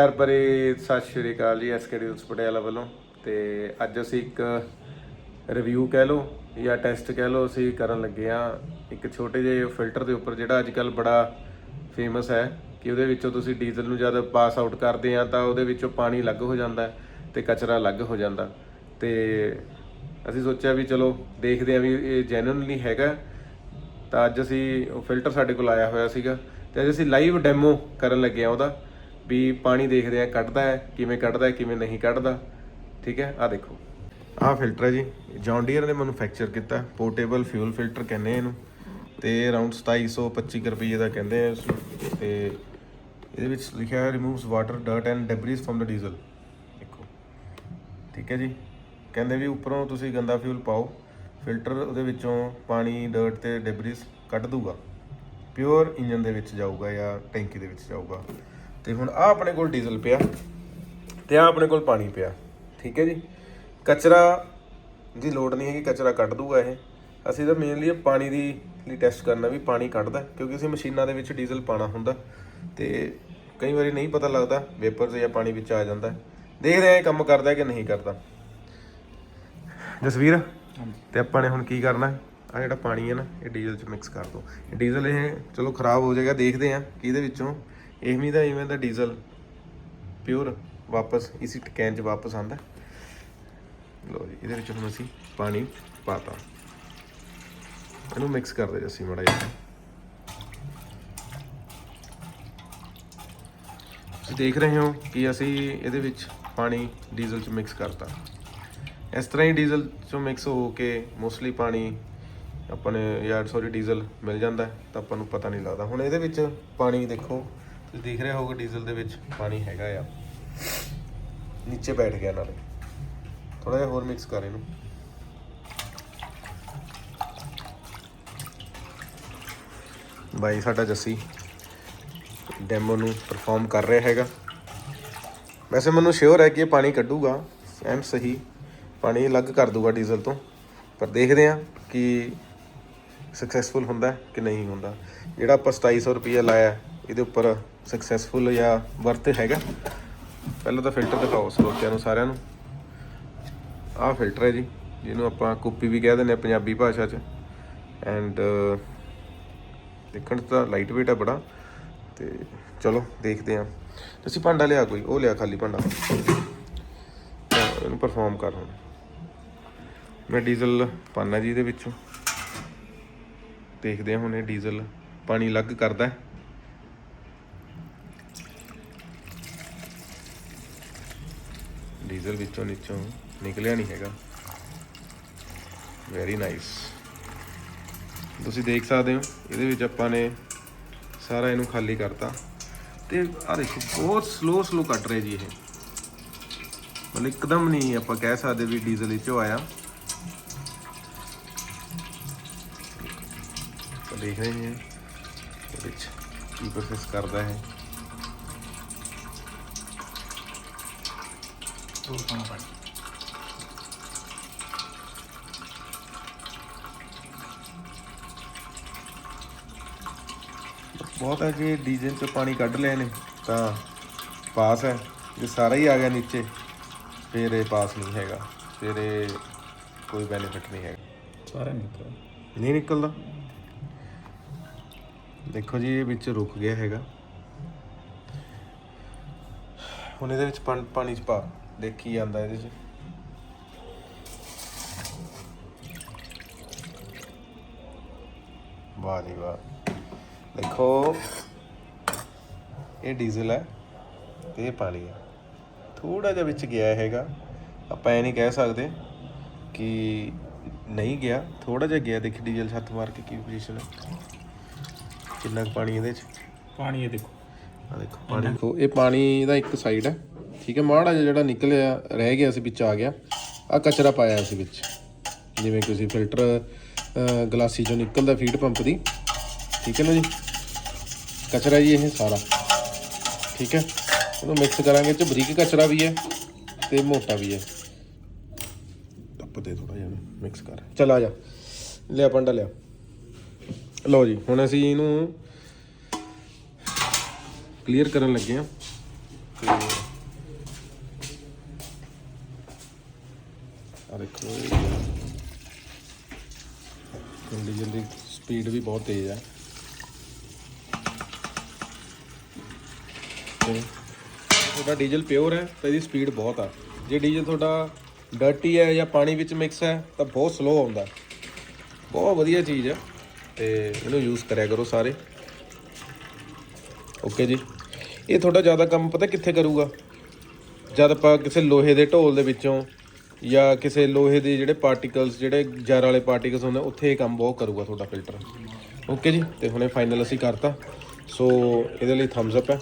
ਪਿਆਰ ਭਰੇ ਸਤਿ ਸ਼੍ਰੀ ਅਕਾਲ ਜੀ ਐਸਕੇ ਡਿਊਲਸ ਪਟਿਆਲਾ ਵੱਲੋਂ। ਤੇ ਅੱਜ ਅਸੀਂ ਇੱਕ ਰਿਵਿਊ ਕਹਿ ਲਓ ਜਾਂ ਟੈਸਟ ਕਹਿ ਲਓ ਅਸੀਂ ਕਰਨ ਲੱਗੇ ਆ ਇੱਕ ਛੋਟੇ ਜਿਹੇ ਫਿਲਟਰ ਦੇ ਉੱਪਰ ਜਿਹੜਾ ਅੱਜ ਕੱਲ ਬੜਾ ਫੇਮਸ ਹੈ ਕਿ ਉਹਦੇ ਵਿੱਚੋਂ ਤੁਸੀਂ ਡੀਜ਼ਲ ਨੂੰ ਜਦ ਪਾਸ ਆਊਟ ਕਰਦੇ ਆ ਤਾਂ ਉਹਦੇ ਵਿੱਚੋਂ ਪਾਣੀ ਅਲੱਗ ਹੋ ਜਾਂਦਾ ਹੈ ਤੇ ਕਚਰਾ ਅਲੱਗ ਹੋ ਜਾਂਦਾ। ਤੇ ਅਸੀਂ ਸੋਚਿਆ ਵੀ ਚਲੋ ਦੇਖਦੇ ਆ ਵੀ ਇਹ ਜੈਨੂਇਨਲੀ ਹੈਗਾ। ਤਾਂ ਅੱਜ ਅਸੀਂ ਉਹ ਫਿਲਟਰ ਸਾਡੇ ਕੋਲ ਆਇਆ ਹੋਇਆ ਸੀਗਾ। ਤੇ ਅੱਜ ਅਸੀਂ ਲਾਈਵ ਡੈਮੋ ਕਰਨ ਲੱਗੇ ਆ ਉਹਦਾ। ਵੀ ਪਾਣੀ ਦੇਖਦੇ ਆ ਕੱਢਦਾ ਹੈ, ਕਿਵੇਂ ਕੱਢਦਾ ਹੈ, ਕਿਵੇਂ ਨਹੀਂ ਕੱਢਦਾ। ਠੀਕ ਹੈ? ਆ ਦੇਖੋ। ਆਹ ਫਿਲਟਰ ਹੈ ਜੀ। ਜੌਨ ਡੀਅਰ ਨੇ ਮੈਨੂਫੈਕਚਰ ਕੀਤਾ ਪੋਰਟੇਬਲ ਫਿਊਲ ਫਿਲਟਰ ਕਹਿੰਦੇ ਇਹਨੂੰ। ਤੇ ਅਰਾਊਂਡ 2725 ਕੁ ਰੁਪਏ ਦਾ ਕਹਿੰਦੇ ਆ ਇਸਨੂੰ ਤੇ ਇਹਦੇ ਵਿੱਚ ਲਿਖਿਆ ਹੈ removes water dirt and debris from the diesel ਦੇਖੋ। ਠੀਕ ਹੈ ਜੀ। ਕਹਿੰਦੇ ਵੀ ਉੱਪਰੋਂ ਤੁਸੀਂ ਗੰਦਾ ਫਿਊਲ ਪਾਓ ਫਿਲਟਰ ਉਹਦੇ ਵਿੱਚੋਂ ਪਾਣੀ ਡਰਟ ਤੇ ਡੈਬਰੀਜ਼ ਕੱਢ ਦੂਗਾ। ਪਿਓਰ ਇੰਜਨ ਦੇ ਵਿੱਚ ਜਾਊਗਾ ਜਾਂ ਟੈਂਕੀ ਦੇ ਵਿੱਚ ਜਾਊਗਾ। ਤੇ ਹੁਣ ਆ ਆਪਣੇ ਕੋਲ ਡੀਜ਼ਲ ਪਿਆ ਤੇ ਆ ਆਪਣੇ ਕੋਲ ਪਾਣੀ ਪਿਆ ਠੀਕ ਹੈ ਜੀ? ਕਚਰਾ ਦੀ ਲੋੜ ਨਹੀਂ ਹੈਗੀ ਕਚਰਾ ਕੱਢ ਦੂਗਾ ਇਹ। ਅਸੀਂ ਤਾਂ ਮੇਨਲੀ ਪਾਣੀ ਦੀ ਲਈ ਟੈਸਟ ਕਰਨਾ ਵੀ ਪਾਣੀ ਕੱਢਦਾ ਕਿਉਂਕਿ ਅਸੀਂ ਮਸ਼ੀਨਾਂ ਦੇ ਵਿੱਚ ਡੀਜ਼ਲ ਪਾਣਾ ਹੁੰਦਾ ਤੇ ਕਈ ਵਾਰੀ ਨਹੀਂ ਪਤਾ ਲੱਗਦਾ ਵੇਪਰਸ ਜਾਂ ਪਾਣੀ ਵਿੱਚ ਆ ਜਾਂਦਾ। ਦੇਖਦੇ ਆ ਇਹ ਕੰਮ ਕਰਦਾ ਕਿ ਨਹੀਂ ਕਰਦਾ। ਜਸਵੀਰ ਤੇ ਆਪਾਂ ਨੇ ਹੁਣ ਕੀ ਕਰਨਾ? ਆ ਜਿਹੜਾ ਪਾਣੀ ਹੈ ਨਾ ਇਹ ਡੀਜ਼ਲ ਚ ਮਿਕਸ ਕਰ ਦੋ। ਡੀਜ਼ਲ ਇਹ ਚਲੋ ਖਰਾਬ ਹੋ ਜਾਏਗਾ ਦੇਖਦੇ ਆ ਕਿ ਇਹਦੇ ਵਿੱਚੋਂ ਇਵੇਂ ਦਾ ਇਵੇਂ ਦਾ ਡੀਜ਼ਲ ਪਿਓਰ ਵਾਪਸ, ਇਸੀ ਟਕੈਨ ਚ ਵਾਪਸ ਆਂਦਾ ਲੋ ਜੀ, ਇਹਦੇ ਵਿੱਚ ਹੁਣ ਅਸੀਂ ਪਾਣੀ ਪਾਤਾ। ਇਹਨੂੰ ਮਿਕਸ ਕਰ ਦੇ ਅਸੀਂ ਮੜਾ ਜਿਹਾ। ਤੁਸੀਂ ਦੇਖ ਰਹੇ ਹੋ ਕਿ ਅਸੀਂ ਇਹਦੇ ਵਿੱਚ ਪਾਣੀ ਡੀਜ਼ਲ ਚ ਮਿਕਸ ਕਰਤਾ। ਇਸ ਤਰ੍ਹਾਂ ਹੀ ਡੀਜ਼ਲ ਚੋਂ ਮਿਕਸ ਹੋ ਕੇ ਮੋਸਟਲੀ ਪਾਣੀ ਆਪਾਂ ਨੇ ਯਾਰ ਸੌਰੀ ਡੀਜ਼ਲ ਮਿਲ ਜਾਂਦਾ ਤਾਂ ਆਪਾਂ ਨੂੰ ਪਤਾ ਨਹੀਂ ਲੱਗਦਾ। ਹੁਣ ਇਹਦੇ ਵਿੱਚ ਪਾਣੀ ਦੇਖੋ। ਤੁਸੀਂ ਦੇਖ ਰਹੇ ਹੋਗੇ ਡੀਜ਼ਲ ਦੇ ਵਿੱਚ ਪਾਣੀ ਹੈਗਾ ਆ। ਨੀਚੇ ਬੈਠ ਗਿਆ ਨਾਲੇ। ਥੋੜਾ ਜਿਹਾ ਹੋਰ ਮਿਕਸ ਕਰ ਇਹਨੂੰ। ਬਾਈ ਸਾਡਾ ਜੱਸੀ ਡੈਮੋ ਨੂੰ ਪਰਫਾਰਮ ਕਰ ਰਿਹਾ ਹੈਗਾ। ਵੈਸੇ ਮੈਨੂੰ ਸ਼ੋਰ ਹੈ ਕਿ ਇਹ ਪਾਣੀ ਕੱਢੂਗਾ। ਐਮ ਸਹੀ। ਪਾਣੀ ਅਲੱਗ ਕਰ ਦੂਗਾ ਡੀਜ਼ਲ ਤੋਂ। ਪਰ ਦੇਖਦੇ ਹਾਂ ਕਿ ਸਕਸੈਸਫੁਲ ਹੁੰਦਾ ਕਿ ਨਹੀਂ ਹੁੰਦਾ। ਜਿਹੜਾ ਆਪਾਂ 2700 ਰੁਪਏ ਲਾਇਆ, ਇਹਦੇ ਉੱਪਰ ਸਕਸੈਸਫੁਲ ਜਾਂ ਵਰਤ ਹੈਗਾ। ਪਹਿਲਾਂ ਤਾਂ ਫਿਲਟਰ ਦਿਖਾਓ ਸਰੋਤਿਆਂ ਨੂੰ ਸਾਰਿਆਂ ਨੂੰ। ਆਹ ਫਿਲਟਰ ਹੈ ਜੀ, ਜਿਹਨੂੰ ਆਪਾਂ ਕੁੱਪੀ ਵੀ ਕਹਿ ਦਿੰਦੇ ਆ ਪੰਜਾਬੀ ਭਾਸ਼ਾ 'ਚ। ਐਂਡ ਦੇਖਣ ਤਾਂ ਲਾਈਟ weight ਹੈ ਬੜਾ। ਤੇ ਚਲੋ, ਦੇਖਦੇ ਹਾਂ। ਤੁਸੀਂ ਭਾਂਡਾ ਲਿਆ ਕੋਈ? ਉਹ ਲਿਆ ਖਾਲੀ ਭਾਂਡਾ। ਇਹਨੂੰ ਪਰਫਾਰਮ ਕਰ ਹੁਣ। ਮੈਂ ਡੀਜ਼ਲ ਪਾਣਾ ਜੀ ਇਹਦੇ ਵਿੱਚੋਂ। ਦੇਖਦੇ ਹਾਂ ਹੁਣ ਇਹ ਡੀਜ਼ਲ ਪਾਣੀ ਅਲੱਗ ਕਰਦਾ ਹੈ। ਡੀਜ਼ਲ ਵਿੱਚੋਂ ਨੀਚੋਂ ਨਿਕਲਿਆ ਨਹੀਂ ਹੈਗਾ। ਵੈਰੀ ਨਾਈਸ ਤੁਸੀਂ ਦੇਖ ਸਕਦੇ ਹੋ, ਇਹਦੇ ਵਿੱਚ ਆਪਾਂ ਨੇ ਸਾਰਾ ਇਹਨੂੰ ਖਾਲੀ ਕਰਤਾ। ਤੇ ਆ ਦੇਖੋ, ਬਹੁਤ ਸਲੋ ਸਲੋ ਕੱਟ ਰਿਹਾ ਜੀ ਇਹ। ਮਤਲਬ ਇੱਕਦਮ ਨਹੀਂ ਆਪਾਂ ਕਹਿ ਸਕਦੇ ਵੀ ਡੀਜ਼ਲ ਵਿੱਚੋਂ ਆਇਆ। ਦੇਖ ਰਹੇ ਹਾਂ ਇਹਦੇ ਵਿੱਚ ਕੀ ਪ੍ਰੋਸੈਸ ਕਰਦਾ ਹੈ ਬਹੁਤ ਹੈ ਕਿ ਡੀਜ਼ਲ ਚ ਪਾਣੀ ਕੱਢ ਲਿਆ ਨੇ ਤਾਂ ਪਾਸ ਹੈ। ਜੇ ਸਾਰਾ ਹੀ ਆ ਗਿਆ ਨੀਚੇ। ਫਿਰ ਇਹ ਪਾਸ ਨਹੀਂ ਹੈਗਾ। ਫਿਰ ਇਹ ਕੋਈ ਬੈਨੀਫਿਟ ਨਹੀਂ ਹੈਗਾ। ਸਾਰਾ ਨਿਕਲ ਨਹੀਂ ਨਿਕਲਦਾ। ਦੇਖੋ ਜੀ ਇਹ ਵਿੱਚ ਰੁਕ ਗਿਆ ਹੈਗਾ। ਹੁਣ ਇਹਦੇ ਵਿੱਚ ਪਾਣੀ ਚ ਪਾ। ਦੇਖੀ ਜਾਂਦਾ ਇਹਦੇ ਚ। ਵਾਹ ਜੀ ਵਾਹ। ਦੇਖੋ ਇਹ ਡੀਜ਼ਲ ਹੈ ਤੇ ਇਹ ਪਾਣੀ ਹੈ। ਥੋੜਾ ਜਿਹਾ ਵਿੱਚ ਗਿਆ ਹੈਗਾ। ਆਪਾਂ ਇਹ ਨਹੀਂ ਕਹਿ ਸਕਦੇ ਕਿ ਨਹੀਂ ਗਿਆ। ਥੋੜਾ ਜਿਹਾ ਗਿਆ ਦੇਖੀ ਡੀਜ਼ਲ ਹੱਥ ਮਾਰ ਕੇ ਕੀ ਪੋਜੀਸ਼ਨ ਹੈ। ਕਿੰਨਾ ਕੁ ਪਾਣੀ ਇਹਦੇ 'ਚ? ਪਾਣੀ ਇਹ ਦੇਖੋ। ਆ ਦੇਖੋ ਪਾਣੀ ਦੇਖੋ ਇਹ ਪਾਣੀ ਦਾ ਇੱਕ ਸਾਈਡ ਹੈ। ਠੀਕ ਹੈ, ਮਾੜਾ ਜਿਹਾ ਜਿਹੜਾ ਨਿਕਲਿਆ, ਰਹਿ ਗਿਆ ਸੀ, ਵਿੱਚ ਆ ਗਿਆ। ਆ ਕਚਰਾ ਪਾਇਆ ਸੀ ਵਿੱਚ। ਜਿਵੇਂ ਕਿ ਤੁਸੀਂ ਫਿਲਟਰ ਗਲਾਸੀ ਚੋਂ ਨਿਕਲਦਾ ਫੀਡ ਪੰਪ ਦੀ। ਠੀਕ ਹੈ ਨਾ ਜੀ? ਕਚਰਾ ਜੀ ਇਹ ਸਾਰਾ। ਠੀਕ ਹੈ? ਉਹਨੂੰ ਮਿਕਸ ਕਰਾਂਗੇ ਚ ਬਰੀਕ ਕਚਰਾ ਵੀ ਹੈ ਤੇ ਮੋਟਾ ਵੀ ਹੈ। ਟੱਪ ਦੇ ਥੋੜਾ ਜਿਹਾ ਮਿਕਸ ਕਰ। ਚਲ ਆ ਜਾ। ਲਿਆ ਪੰਡਾ ਲਿਆ। ਲਓ ਜੀ, ਹੁਣ ਅਸੀਂ ਇਹਨੂੰ ਕਲੀਅਰ ਕਰਨ ਲੱਗੇ ਆ ਤੇ ਆ ਦੇਖੋ ਡੀਜ਼ਲ ਦੀ ਸਪੀਡ ਵੀ ਬਹੁਤ ਤੇਜ਼ ਹੈ ਤੁਹਾਡਾ ਡੀਜ਼ਲ ਪਿਓਰ ਹੈ, ਤਾਂ ਇਹਦੀ ਸਪੀਡ ਬਹੁਤ ਆ। ਜੇ ਡੀਜ਼ਲ ਤੁਹਾਡਾ ਡਰਟੀ ਹੈ ਜਾਂ ਪਾਣੀ ਵਿੱਚ ਮਿਕਸ ਹੈ, ਤਾਂ ਬਹੁਤ ਸਲੋ ਆਉਂਦਾ। ਬਹੁਤ ਵਧੀਆ ਚੀਜ਼ ਹੈ ਤੇ ਇਹਨੂੰ ਯੂਜ਼ ਕਰਿਆ ਕਰੋ ਸਾਰੇ। ਓਕੇ ਜੀ। ਇਹ ਤੁਹਾਡਾ ਜ਼ਿਆਦਾ ਕੰਮ ਪਤਾ ਕਿੱਥੇ ਕਰੂਗਾ? ਜਦ ਆਪਾਂ ਕਿਸੇ ਲੋਹੇ ਦੇ ਢੋਲ ਦੇ ਵਿੱਚੋਂ ਜਾਂ ਕਿਸੇ ਲੋਹੇ ਦੇ ਜਿਹੜੇ ਪਾਰਟੀਕਲਸ ਜਿਹੜੇ ਜ਼ਰ ਵਾਲੇ ਪਾਰਟੀਕਲਸ ਹੁੰਦੇ, ਉੱਥੇ ਇਹ ਕੰਮ ਬਹੁਤ ਕਰੂਗਾ ਤੁਹਾਡਾ ਫਿਲਟਰ ਓਕੇ ਜੀ? ਤੇ ਹੁਣੇ ਫਾਈਨਲ ਅਸੀਂ ਕਰਤਾ। ਸੋ ਇਹਦੇ ਲਈ ਥੰਬਸ ਅਪ ਹੈ।